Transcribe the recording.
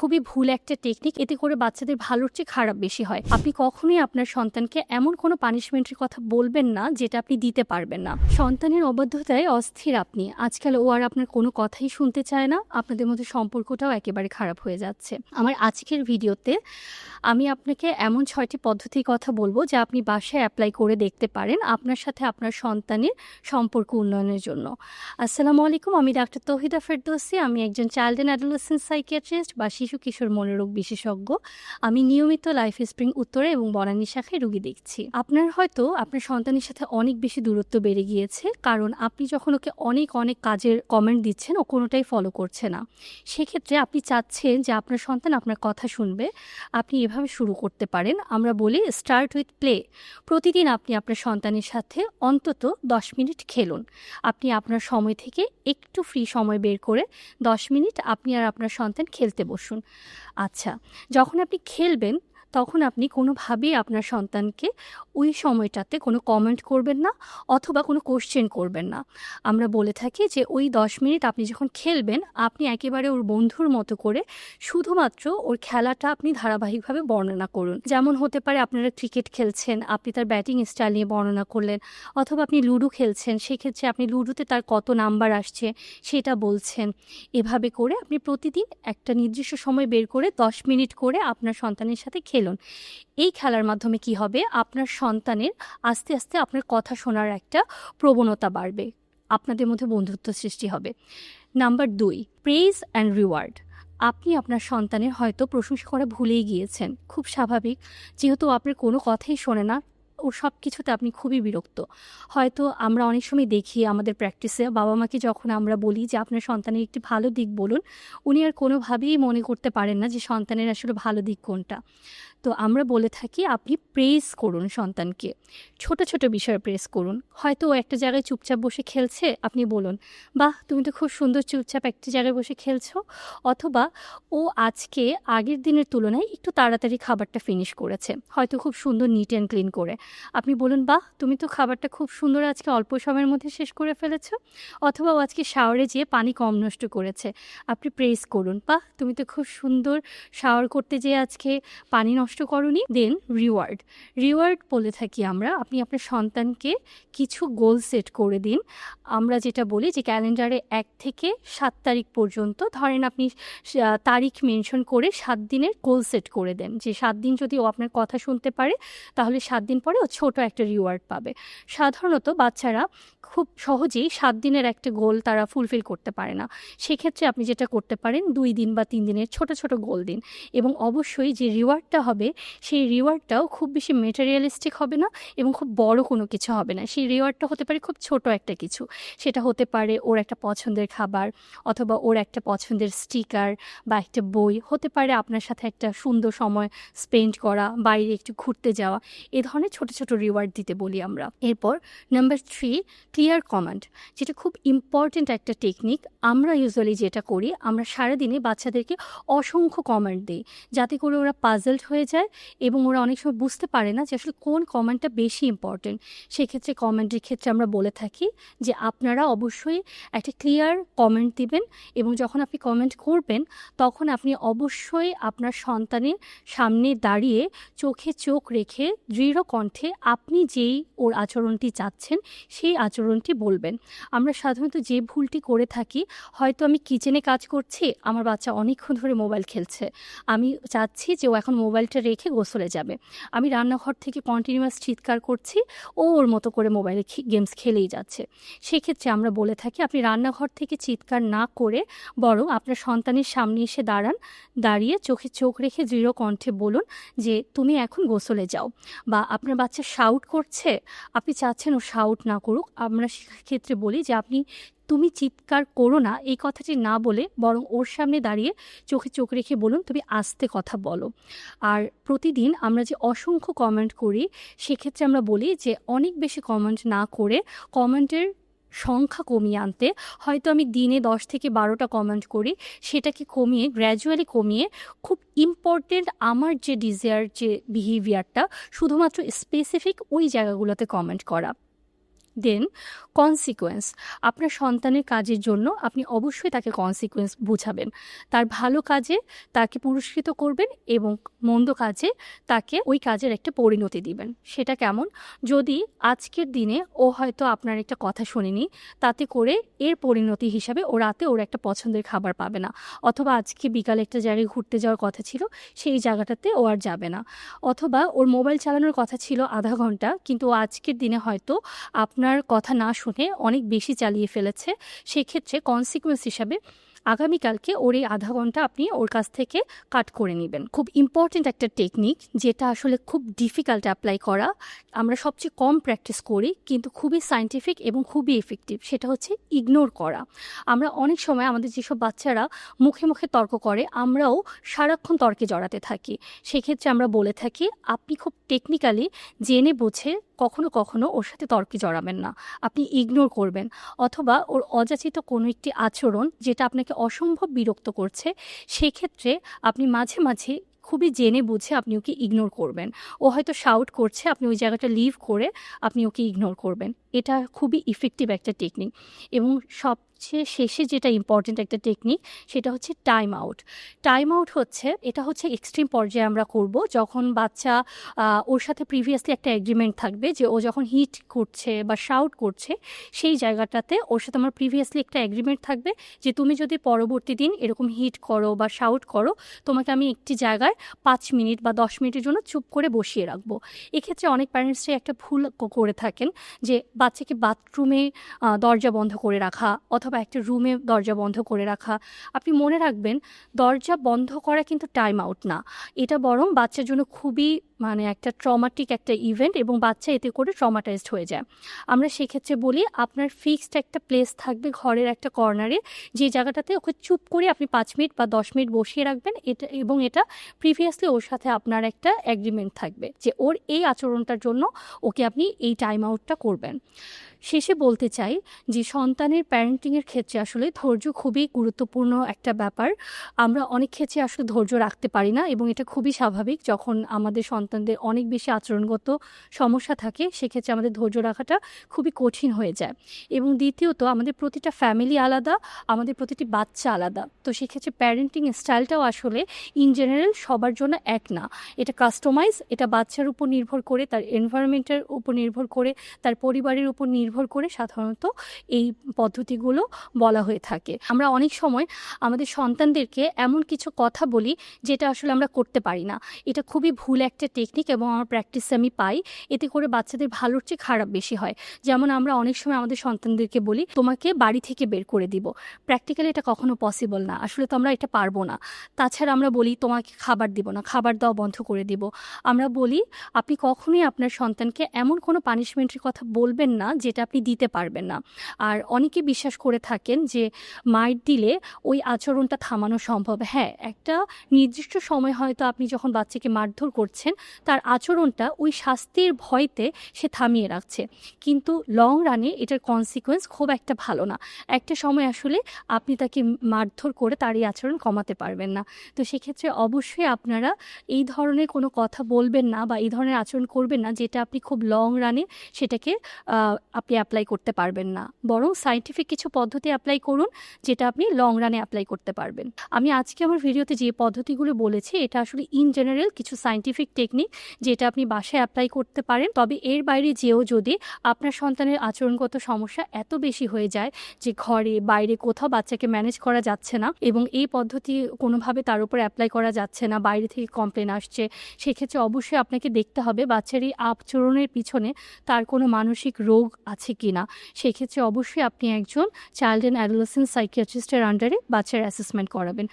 খুবই ভুল একটা টেকনিক এতে করে বাচ্চাদের ভালোর চেয়ে খারাপ বেশি হয়। আপনি কখনোই আপনার সন্তানকে এমন কোনো পানিশমেন্টের কথা বলবেন না, যেটা আপনি দিতে পারবেন না। সন্তানের অবাধ্যতায় অস্থির আপনি। আজকাল ও আর আপনার কোনো কথাই শুনতে চায় না। আপনাদের মধ্যে সম্পর্কটাও একেবারে খারাপ হয়ে যাচ্ছে। আমার আজকের ভিডিওতে আমি আপনাকে এমন ছয়টি পদ্ধতির কথা বলব, যা আপনি বাসায় অ্যাপ্লাই করে দেখতে পারেন আপনার সাথে আপনার সন্তানের সম্পর্ক উন্নয়নের জন্য। আসসালামু আলাইকুম, আমি ডাক্তার তহিদা ফেরদৌসি। আমি একজন চাইল্ড অ্যান্ড অ্যাডোলেসেন্ট সাইকিয়াট্রিস্ট বা শিশু কিশোর মনোরোগ বিশেষজ্ঞ। আমি নিয়মিত লাইফ স্প্রিং উত্তরে এবং বনানী শাখায় রুগী দেখছি। আপনার হয়তো আপনার সন্তানের সাথে অনেক বেশি দূরত্ব বেড়ে গিয়েছে, কারণ আপনি যখন ওকে অনেক অনেক কাজের কমেন্ট দিচ্ছেন, ও কোনোটাই ফলো করছে না। সেক্ষেত্রে আপনি চাচ্ছেন যে আপনার সন্তান আপনার কথা শুনবে, আপনি এভাবে শুরু করতে পারেন। আমরা বলি স্টার্ট উইথ প্লে প্রতিদিন আপনি আপনার সন্তানের সাথে অন্তত দশ মিনিট খেলুন। আপনি আপনার সময় থেকে একটু ফ্রি সময় বের করে দশ মিনিট আপনি আর আপনার সন্তান খেলতে বসুন। আচ্ছা যখন আপনি খেলবেন তখন আপনি কোনোভাবেই আপনার সন্তানকে ওই সময়টাতে কোনো কমেন্ট করবেন না অথবা কোনো কোশ্চেন করবেন না। আমরা বলে থাকি যে ওই দশ মিনিট আপনি যখন খেলবেন, আপনি একেবারে ওর বন্ধুর মতো করে শুধুমাত্র ওর খেলাটা আপনি ধারাবাহিকভাবে বর্ণনা করুন। যেমন হতে পারে আপনারা ক্রিকেট খেলছেন, আপনি তার ব্যাটিং স্টাইল নিয়ে বর্ণনা করলেন অথবা আপনি লুডো খেলছেন, সেক্ষেত্রে আপনি লুডোতে তার কত নাম্বার আসছে সেটা বলছেন। এভাবে করে আপনি প্রতিদিন একটা নির্দিষ্ট সময় বের করে দশ মিনিট করে আপনার সন্তানের সাথে খেলুন। এই খেলার মাধ্যমে কি হবে? আপনার সন্তানের আস্তে আস্তে আপনার কথা শোনার একটা প্রবণতা বাড়বে। আপনাদের মধ্যে বন্ধুত্ব সৃষ্টি হবে। নাম্বার দুই, প্রেজ অ্যান্ড রিওয়ার্ড। আপনি আপনার সন্তানের হয়তো প্রশংসা করা ভুলেই গিয়েছেন। খুব স্বাভাবিক। যেহেতু আপনার কোনো কথাই শোনে না, ও সব কিছুতে আপনি খুবই বিরক্ত। হয়তো আমরা অনেক সময় দেখি আমাদের প্র্যাকটিসে বাবা মাকে যখন আমরা বলি যে, আপনার সন্তানের একটি ভালো দিক বলুন, উনি আর কোনোভাবেই মনে করতে পারেন না যে, সন্তানের আসলে ভালো দিক কোনটা। তো আমরা বলে থাকি আপনি প্রেস করুন সন্তানকে। ছোট ছোট বিষয়ে প্রেস করুন। হয়তো ও একটা জায়গায় চুপচাপ বসে খেলছে, আপনি বলুন, বাহ, তুমি তো খুব সুন্দর চুপচাপ একটা জায়গায় বসে খেলছো। অথবা, ও আজকে আগের দিনের তুলনায় একটু তাড়াতাড়ি খাবারটা ফিনিশ করেছে, হয়তো খুব সুন্দর নিট অ্যান্ড ক্লিন করে। আপনি বলুন, বাহ, তুমি তো খাবারটা খুব সুন্দর আজকে অল্প সময়ের মধ্যে শেষ করে ফেলেছো। অথবা, ও আজকে শাওয়ারে যেয়ে পানি কম নষ্ট করেছে। আপনি প্রেস করুন, বাহ, তুমি তো খুব সুন্দর শাওয়ার করতে যেয়ে আজকে পানি নষ্ট করনি দেন রিওয়ার্ড রিওয়ার্ড বলে থাকি আমরা, আপনি আপনার সন্তানকে কিছু গোল সেট করে দিন। আমরা যেটা বলি যে ক্যালেন্ডারে এক থেকে সাত তারিখ পর্যন্ত ধরেন আপনি তারিখ মেনশন করে সাত দিনের গোল সেট করে দেন। যে সাত দিন যদি ও আপনার কথা শুনতে পারে, তাহলে সাত দিন পরে ও ছোট একটা রিওয়ার্ড পাবে। সাধারণত বাচ্চারা খুব সহজেই সাত দিনের একটা গোল তারা ফুলফিল করতে পারে না। সেক্ষেত্রে আপনি যেটা করতে পারেন, দুই দিন বা তিন দিনের ছোট ছোট গোল দিন। এবং অবশ্যই যে রিওয়ার্ডটা হবে সেই রিওয়ার্ডটাও খুব বেশি মেটেরিয়ালিস্টিক হবে না এবং খুব বড় কোনো কিছু হবে না। সেই রিওয়ার্ডটা হতে পারে খুব ছোট একটা কিছু। সেটা হতে পারে ওর একটা পছন্দের খাবার অথবা ওর একটা পছন্দের স্টিকার বা একটা বই। হতে পারে আপনার সাথে একটা সুন্দর সময় স্পেন্ড করা, বাইরে একটু ঘুরতে যাওয়া। এ ধরনের ছোট ছোট রিওয়ার্ড দিতে বলি আমরা। এরপর নাম্বার থ্রি ক্লিয়ার কমান্ড যেটা খুব ইম্পর্ট্যান্ট একটা টেকনিক আমরা ইউজুয়ালি যেটা করি, আমরা সারাদিনে বাচ্চাদেরকে অসংখ্য কমান্ড দিই। যাতে করে ওরা পাজলড হয়ে যায় এবং ওরা অনেক সময় বুঝতে পারে না যে আসলে কোন কমেন্টটা বেশি ইম্পর্টেন্ট সেক্ষেত্রে কমেন্টের ক্ষেত্রে আমরা বলে থাকি যে আপনারা অবশ্যই একটা ক্লিয়ার কমেন্ট দিবেন এবং যখন আপনি কমেন্ট করবেন, তখন আপনি অবশ্যই আপনার সন্তানের সামনে দাঁড়িয়ে চোখে চোখ রেখে দৃঢ় কণ্ঠে আপনি যেই ওর আচরণটি চাচ্ছেন, সেই আচরণটি বলবেন। আমরা সাধারণত যে ভুলটি করে থাকি, হয়তো আমি কিচেনে কাজ করছি, আমার বাচ্চা অনেকক্ষণ ধরে মোবাইল খেলছে। আমি চাচ্ছি যে ও এখন মোবাইলটা রেখে গোসলে যাবে। আমি রান্নাঘর থেকে কন্টিনিউয়াস চিৎকার করছি, ও ওর মতো করে মোবাইলে গেমস খেলেই যাচ্ছে। সেক্ষেত্রে আমরা বলে থাকি, আপনি রান্নাঘর থেকে চিৎকার না করে বরং আপনার সন্তানের সামনে এসে দাঁড়ান, দাঁড়িয়ে চোখে চোখ রেখে দৃঢ় কণ্ঠে বলুন যে, তুমি এখন গোসলে যাও। বা, আপনার বাচ্চা শাউট করছে? আপনি চাচ্ছেন ও শাউট না করুক। আমরা সেক্ষেত্রে বলি যে, আপনি তুমি চিৎকার করো না এই কথাটি না বলে বরং ওর সামনে দাঁড়িয়ে চোখে চোখ রেখে বলুন, তুমি আস্তে কথা বলো। আর প্রতিদিন আমরা যে অসংখ্য কমেন্ট করি, সেক্ষেত্রে আমরা বলি যে অনেক বেশি কমেন্ট না করে কমেন্টের সংখ্যা কমিয়ে আনতে। হয়তো আমি দিনে দশ থেকে বারোটা কমেন্ট করি, সেটাকে কমিয়ে গ্র্যাজুয়ালি কমিয়ে খুব ইম্পর্টেন্ট আমার যে ডিজায়ার যে বিহেভিয়ারটা শুধুমাত্র স্পেসিফিক ওই জায়গাগুলোতে কমেন্ট করা। দেন কনসিকোয়েন্স আপনার সন্তানের কাজের জন্য আপনি অবশ্যই তাকে কনসিকোয়েন্স বোঝাবেন। তার ভালো কাজে তাকে পুরস্কৃত করবেন এবং মন্দ কাজে তাকে ওই কাজের একটা পরিণতি দিবেন। সেটা কেমন? যদি আজকের দিনে ও হয়তো আপনার একটা কথা শোনেনি, তাতে করে এর পরিণতি হিসাবে ও রাতে ওর একটা পছন্দের খাবার পাবে না। অথবা আজকে বিকালে একটা জায়গায় ঘুরতে যাওয়ার কথা ছিল, সেই জায়গাটাতে ও আর যাবে না। অথবা ওর মোবাইল চালানোর কথা ছিল আধা ঘণ্টা, কিন্তু ও আজকের দিনে হয়তো আপনার কথা না শুনে অনেক বেশি চালিয়ে ফেলেছে। সেক্ষেত্রে কনসিকুয়েন্স হিসাবে আগামীকালকে ওর এই আধা ঘণ্টা আপনি ওর কাছ থেকে কাট করে নেবেন। খুব ইম্পর্ট্যান্ট একটা টেকনিক যেটা আসলে খুব ডিফিকাল্ট অ্যাপ্লাই করা। আমরা সবচেয়ে কম প্র্যাকটিস করি কিন্তু খুবই সায়েন্টিফিক এবং খুবই এফেক্টিভ সেটা হচ্ছে ইগনোর করা। আমরা অনেক সময় আমাদের যেসব বাচ্চারা মুখে মুখে তর্ক করে, আমরাও সারাক্ষণ তর্কে জড়াতে থাকি। সেক্ষেত্রে আমরা বলে থাকি, আপনি খুব টেকনিক্যালি জেনে বুঝে কখনো কখনো ওর সাথে তর্কে জড়াবেন না। আপনি ইগনোর করবেন অথবা ওর অযাচিত কোনো একটি আচরণ যেটা আপনাকে অসম্ভব বিরক্ত করছে, সেক্ষেত্রে আপনি মাঝে মাঝে খুবই জেনে বুঝে আপনি ওকে ইগনোর করবেন। ও হয়তো শাউট করছে, আপনি ওই জায়গাটা লিভ করে আপনি ওকে ইগনোর করবেন। এটা খুবই ইফেক্টিভ একটা টেকনিক এবং সবচেয়ে শেষে যেটা ইম্পর্টেন্ট একটা টেকনিক সেটা হচ্ছে টাইম আউট টাইম আউট হচ্ছে, এটা হচ্ছে এক্সট্রিম পর্যায়ে আমরা করব যখন বাচ্চা ওর সাথে প্রিভিয়াসলি একটা এগ্রিমেন্ট থাকবে যে ও যখন হিট করছে বা শাউট করছে, সেই জায়গাটাতে ওর সাথে আমার প্রিভিয়াসলি একটা এগ্রিমেন্ট থাকবে যে তুমি যদি পরবর্তী দিন এরকম হিট করো বা শাউট করো, তোমাকে আমি একটি জায়গায় পাঁচ মিনিট বা দশ মিনিটের জন্য চুপ করে বসিয়ে রাখব। এক্ষেত্রে অনেক প্যারেন্টসরাই একটা ভুল করে থাকেন যে বাচ্চাকে বাথরুমে দরজা বন্ধ করে রাখা অথবা একটা রুমে দরজা বন্ধ করে রাখা। আপনি মনে রাখবেন দরজা বন্ধ করা কিন্তু টাইম আউট না। এটা বরং বাচ্চার জন্য খুবই মানে একটা ট্রমাটিক একটা ইভেন্ট এবং বাচ্চা এতে করে ট্রমাটাইজড হয়ে যায়। আমরা সেক্ষেত্রে বলি আপনার ফিক্সড একটা প্লেস থাকবে ঘরের একটা কর্নারে যে জায়গাটাতে ওকে চুপ করে আপনি পাঁচ মিনিট বা দশ মিনিট বসিয়ে রাখবেন, এটা এবং এটা প্রিভিয়াসলি ওর সাথে আপনার একটা অ্যাগ্রিমেন্ট থাকবে যে ওর এই আচরণটার জন্য ওকে আপনি এই টাইম আউটটা করবেন। শেষে বলতে চাই যে সন্তানের প্যারেন্টিংয়ের ক্ষেত্রে আসলে ধৈর্য খুবই গুরুত্বপূর্ণ একটা ব্যাপার। আমরা অনেক ক্ষেত্রে আসলে ধৈর্য রাখতে পারি না এবং এটা খুবই স্বাভাবিক যখন আমাদের সন্তানদের অনেক বেশি আচরণগত সমস্যা থাকে, সেক্ষেত্রে আমাদের ধৈর্য রাখাটা খুবই কঠিন হয়ে যায়। এবং দ্বিতীয়ত আমাদের প্রতিটা ফ্যামিলি আলাদা, আমাদের প্রতিটি বাচ্চা আলাদা। তো সেক্ষেত্রে প্যারেন্টিং স্টাইলটাও আসলে ইন জেনারেল সবার জন্য এক না। এটা কাস্টমাইজ এটা বাচ্চার উপর নির্ভর করে, তার এনভায়রনমেন্টের উপর নির্ভর করে, তার পরিবারের উপর নির্ভর করে সাধারণত এই পদ্ধতিগুলো বলা হয়ে থাকে। আমরা অনেক সময় আমাদের সন্তানদেরকে এমন কিছু কথা বলি যেটা আসলে আমরা করতে পারি না। এটা খুবই ভুল একটা টেকনিক এবং আমার প্র্যাকটিসে আমি পাই। এতে করে বাচ্চাদের ভালোর চেয়ে খারাপ বেশি হয়। যেমন আমরা অনেক সময় আমাদের সন্তানদেরকে বলি, তোমাকে বাড়ি থেকে বের করে দিব। প্র্যাকটিক্যালি এটা কখনো পসিবল না। আসলে তো আমরা এটা পারব না। তাছাড়া আমরা বলি, তোমাকে খাবার দিব না, খাবার দেওয়া বন্ধ করে দিব। আমরা বলি, আপনি কখনোই আপনার সন্তানকে এমন কোনো পানিশমেন্টের কথা বলবেন না যেটা আপনি দিতে পারবেন না। আর অনেকে বিশ্বাস করে থাকেন যে মাইট দিলে ওই আচরণটা থামানো সম্ভব। হ্যাঁ একটা নির্দিষ্ট সময় হয়তো আপনি যখন বাচ্চাকে মারধর করছেন, তার আচরণটা ওই শাস্তির ভয়তে সে থামিয়ে রাখছে। কিন্তু লং রানে এটার কনসিকোয়েন্স খুব একটা ভালো না। একটা সময় আসলে আপনি তাকে মারধর করে তার এই আচরণ কমাতে পারবেন না। তো সেক্ষেত্রে অবশ্যই আপনারা এই ধরনের কোনো কথা বলবেন না বা এই ধরনের আচরণ করবেন না যেটা আপনি খুব লং রানে সেটাকে আপনি অ্যাপ্লাই করতে পারবেন না। বরং সাইন্টিফিক কিছু পদ্ধতি অ্যাপ্লাই করুন যেটা আপনি লং রানে অ্যাপ্লাই করতে পারবেন। আমি আজকে আমার ভিডিওতে যে পদ্ধতিগুলো বলেছি, এটা আসলে ইন জেনারেল কিছু সাইন্টিফিক টেকনিক যেটা আপনি বাসায় অ্যাপ্লাই করতে পারেন। তবে এর বাইরে যেও যদি আপনার সন্তানের আচরণগত সমস্যা এত বেশি হয়ে যায় যে ঘরে, বাইরে কোথাও বাচ্চাকে ম্যানেজ করা যাচ্ছে না এবং এই পদ্ধতি কোনোভাবে তার উপর অ্যাপ্লাই করা যাচ্ছে না বাইরে থেকে কমপ্লেন আসছে, সেক্ষেত্রে অবশ্যই আপনাকে দেখতে হবে বাচ্চার এই আচরণের পিছনে তার কোনো মানসিক রোগ আছে কি না সেক্ষেত্রে অবশ্যই আপনি একজন চাইল্ড অ্যান্ড অ্যাডোলেসেন্ট সাইকিয়াট্রিস্টের আন্ডারে বাচ্চার অ্যাসেসমেন্ট করাবেন।